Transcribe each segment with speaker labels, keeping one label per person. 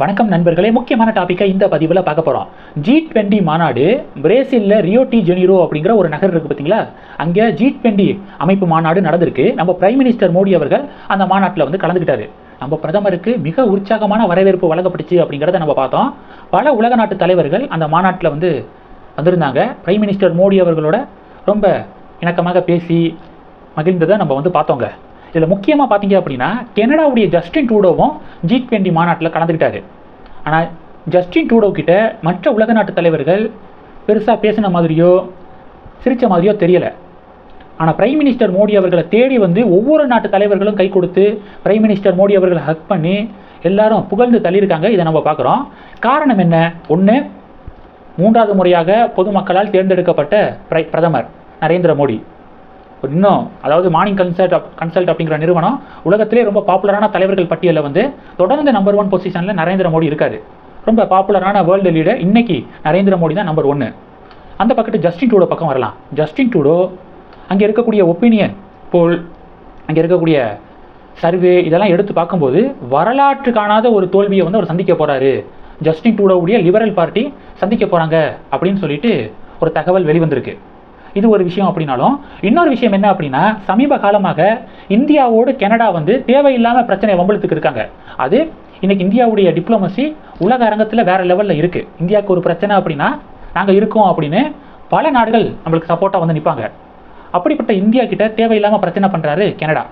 Speaker 1: வணக்கம் நண்பர்களே முக்கியமான டாப்பிக்கை இந்த பதிவில் பார்க்க போகிறோம் ஜி டுவெண்ட்டி மாநாடு பிரேசிலில் ரியோ டி ஜெனிரோ அப்படிங்கிற ஒரு நகர் இருக்குது பார்த்தீங்களா? அங்கே ஜி டுவெண்ட்டி அமைப்பு மாநாடு நடந்திருக்கு. நம்ம பிரைம் மினிஸ்டர் மோடி அவர்கள் அந்த மாநாட்டில் வந்து கலந்துக்கிட்டாரு. நம்ம பிரதமருக்கு மிக உற்சாகமான வரவேற்பு வழங்கப்பட்டுச்சு அப்படிங்கிறத நம்ம பார்த்தோம். பல உலக நாட்டு தலைவர்கள் அந்த மாநாட்டில் வந்து வந்திருந்தாங்க. பிரைம் மினிஸ்டர் மோடி அவர்களோட ரொம்ப இணக்கமாக பேசி மகிழ்ந்ததை நம்ம வந்து பார்த்தோங்க. இதில் முக்கியமாக பார்த்தீங்க அப்படின்னா கனடாவுடைய ஜஸ்டின் ட்ரூடோவும் ஜி டுவெண்ட்டி மாநாட்டில் கலந்துக்கிட்டாரு. ஆனால் ஜஸ்டின் ட்ரூடோ கிட்ட மற்ற உலக நாட்டு தலைவர்கள் பெருசாக பேசின மாதிரியோ சிரித்த மாதிரியோ தெரியலை. ஆனால் பிரைம் மினிஸ்டர் மோடி அவர்களை தேடி வந்து ஒவ்வொரு நாட்டு தலைவர்களும் கை கொடுத்து பிரைம் மினிஸ்டர் மோடி அவர்களை ஹக் பண்ணி எல்லாரும் புகழ்ந்து தள்ளியிருக்காங்க. இதை நம்ம பார்க்குறோம். காரணம் என்ன? ஒன்று மூன்றாவது முறையாக பொதுமக்களால் தேர்ந்தெடுக்கப்பட்ட பிரை பிரதமர் நரேந்திர மோடி. இன்னும் அதாவது மார்னிங் கன்சல்ட் கன்சல்ட் அப்படிங்கிற நிறுவனம் உலகத்திலே ரொம்ப பாப்புலரான தலைவர்கள் பட்டியலில் வந்து தொடர்ந்து நம்பர் ஒன் பொசிஷனில் நரேந்திர மோடி இருக்காரு. ரொம்ப பாப்புலரான வேர்ல்டு லீடர் இன்னைக்கு நரேந்திர மோடி தான் நம்பர் ஒன்று அந்த பக்கத்து ஜஸ்டின் டூடோ பக்கம் வரலாம். ஜஸ்டின் டூடோ அங்கே இருக்கக்கூடிய ஒப்பீனியன் போல் அங்கே இருக்கக்கூடிய சர்வே இதெல்லாம் எடுத்து பார்க்கும்போது வரலாற்று காணாத ஒரு தோல்வியை வந்து அவர் சந்திக்க போகிறாரு ஜஸ்டின் டூடோவுடைய லிபரல் பார்ட்டி சந்திக்க போகிறாங்க அப்படின்னு சொல்லிட்டு ஒரு தகவல் வெளிவந்திருக்கு. இது ஒரு விஷயம் அப்படின்னாலும் இன்னொரு விஷயம் என்ன அப்படின்னா சமீப காலமாக இந்தியாவோடு கனடா வந்து தேவையில்லாம பிரச்சனை வம்பளத்துக்கு இருக்காங்க. அது இன்னைக்கு இந்தியாவுடைய டிப்ளமசி உலக அரங்கத்தில் வேற லெவலில் இருக்கு. இந்தியாவுக்கு ஒரு பிரச்சனை அப்படின்னா நாங்கள் இருக்கோம் அப்படின்னு பல நாடுகள் நம்மளுக்கு சப்போர்ட்டாக வந்து நிற்பாங்க அப்படிப்பட்ட இந்தியா கிட்ட தேவையில்லாமல் பிரச்சனை பண்ணுறாரு கனடா.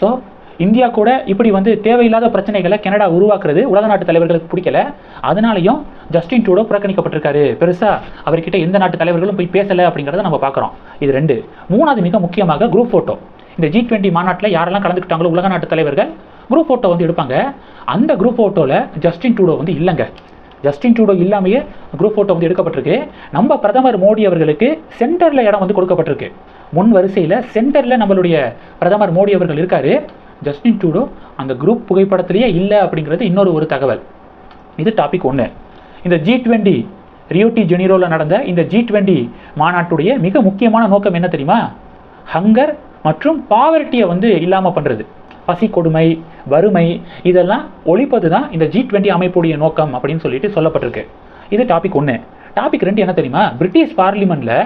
Speaker 1: ஸோ இந்தியா கூட இப்படி வந்து தேவையில்லாத பிரச்சனைகளை கனடா உருவாக்குறது உலக நாட்டு தலைவர்களுக்கு பிடிக்கல. அதனாலையும் ஜஸ்டின் ட்ரூடோ புறக்கணிக்கப்பட்டிருக்காரு. பெருசாக அவர்கிட்ட எந்த நாட்டு தலைவர்களும் போய் பேசலை அப்படிங்கிறத நம்ம பார்க்குறோம். இது ரெண்டு. மூணாவது மிக முக்கியமாக குரூப் ஃபோட்டோ இந்த ஜி டுவெண்ட்டி மாநாட்டில் யாரெல்லாம் கலந்துக்கிட்டாங்களோ உலக நாட்டு தலைவர்கள் குரூப் ஃபோட்டோ வந்து எடுப்பாங்க. அந்த குரூப் ஃபோட்டோவில் ஜஸ்டின் ட்ரூடோ வந்து இல்லைங்க. ஜஸ்டின் ட்ரூடோ இல்லாமையே குரூப் ஃபோட்டோ வந்து எடுக்கப்பட்டிருக்கு. நம்ம பிரதமர் மோடி அவர்களுக்கு சென்டரில் இடம் வந்து கொடுக்கப்பட்டிருக்கு. முன் வரிசையில் சென்டரில் நம்மளுடைய பிரதமர் மோடி அவர்கள் இருக்காரு. ஜஸ்டின் டூடோ அந்த குரூப் புகைப்படத்திலேயே இல்லை அப்படிங்கிறது இன்னொரு ஒரு தகவல். இது டாபிக் ஒன்று இந்த ஜி டுவெண்ட்டி ரியோட்டி ஜெனிரோவில் நடந்த இந்த ஜி டுவெண்ட்டி மாநாட்டுடைய மிக முக்கியமான நோக்கம் என்ன தெரியுமா? ஹங்கர் மற்றும் பாவர்ட்டியை வந்து இல்லாமல் பண்ணுறது பசி கொடுமை வறுமை இதெல்லாம் ஒழிப்பது தான் இந்த ஜி டுவெண்ட்டி அமைப்புடைய நோக்கம் அப்படின்னு சொல்லிட்டு சொல்லப்பட்டிருக்கு. இது டாபிக் ஒன்று டாபிக் ரெண்டு என்ன தெரியுமா? பிரிட்டிஷ் பார்லிமெண்ட்டில்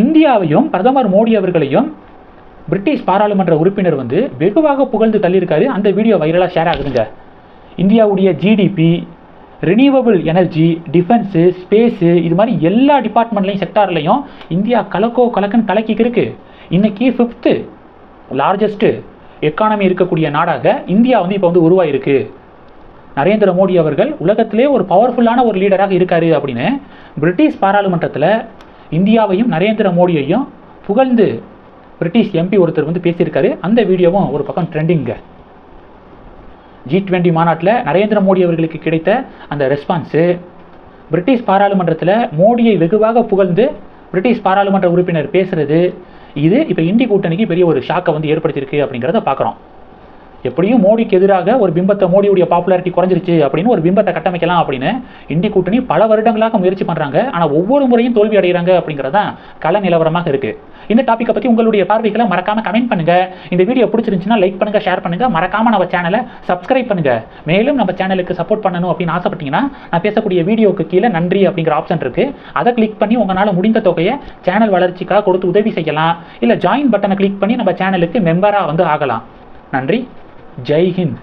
Speaker 1: இந்தியாவையும் பிரதமர் மோடி அவர்களையும் பிரிட்டிஷ் பாராளுமன்ற உறுப்பினர் வந்து வெகுவாக புகழ்ந்து தள்ளியிருக்காரு. அந்த வீடியோ வைரலாக ஷேர் ஆகுதுங்க. இந்தியாவுடைய GDP renewable energy defence space இது மாதிரி எல்லா டிபார்ட்மெண்ட்லையும் செக்டார்லையும் இந்தியா கலக்கோ கலக்கன் கலக்கிக்கு இருக்கு. இன்னைக்கு ஃபிஃப்த்து லார்ஜஸ்ட்டு எக்கானமி இருக்கக்கூடிய நாடாக இந்தியா வந்து இப்போ வந்து உருவாயிருக்கு. நரேந்திர மோடி அவர்கள் உலகத்திலே ஒரு பவர்ஃபுல்லான ஒரு லீடராக இருக்காரு அப்படின்னு பிரிட்டிஷ் பாராளுமன்றத்தில் இந்தியாவையும் நரேந்திர மோடியையும் புகழ்ந்து பிரிட்டிஷ் எம்பி ஒருத்தர் வந்து பேசியிருக்காரு. அந்த வீடியோவும் ஒரு பக்கம் ட்ரெண்டிங்க ஜி டுவெண்ட்டி மாநாட்டில் நரேந்திர மோடி அவர்களுக்கு கிடைத்த அந்த ரெஸ்பான்ஸு பிரிட்டிஷ் பாராளுமன்றத்தில் மோடியை வெகுவாக புகழ்ந்து பிரிட்டிஷ் பாராளுமன்ற உறுப்பினர் பேசுறது. இது இப்போ இந்தி கூட்டணிக்கு பெரிய ஒரு ஷாக்கை வந்து ஏற்படுத்தியிருக்கு அப்படிங்கிறத பார்க்குறோம் எப்படியும் மோடிக்கு எதிராக ஒரு பிம்பத்தை மோடியுடைய பாப்புலாரிட்டி குறைஞ்சிருச்சு அப்படின்னு ஒரு பிம்பத்தை கட்டமைக்கலாம் அப்படின்னு இந்தி கூட்டணி பல வருடங்களாக முயற்சி பண்ணுறாங்க ஆனால் ஒவ்வொரு முறையும் தோல்வி அடைகிறாங்க அப்படிங்கிறது தான் கள நிலவரமாக இருக்கு. இந்த டாப்பிக்கை பற்றி உங்களுடைய பார்வைகளை மறக்காம கமெண்ட் பண்ணுங்க. இந்த வீடியோ பிடிச்சிருந்துச்சுன்னா லைக் பண்ணுங்க ஷேர் பண்ணுங்க. மறக்காம நம்ம சேனலை சப்ஸ்கிரைப் பண்ணுங்க. மேலும் நம்ம சேனலுக்கு சப்போர்ட் பண்ணணும் அப்படின்னு ஆசைப்பட்டீங்கன்னா நான் பேசக்கூடிய வீடியோக்கு கீழே நன்றி அப்படிங்கிற ஆப்ஷன் இருக்கு. அதை கிளிக் பண்ணி உங்களால் முடிந்த தொகையை சேனல் வளர்ச்சிக்காக கொடுத்து உதவி செய்யலாம். இல்லை ஜாயின் பட்டனை கிளிக் பண்ணி நம்ம சேனலுக்கு மெம்பராக வந்து ஆகலாம். நன்றி. Jai Hind.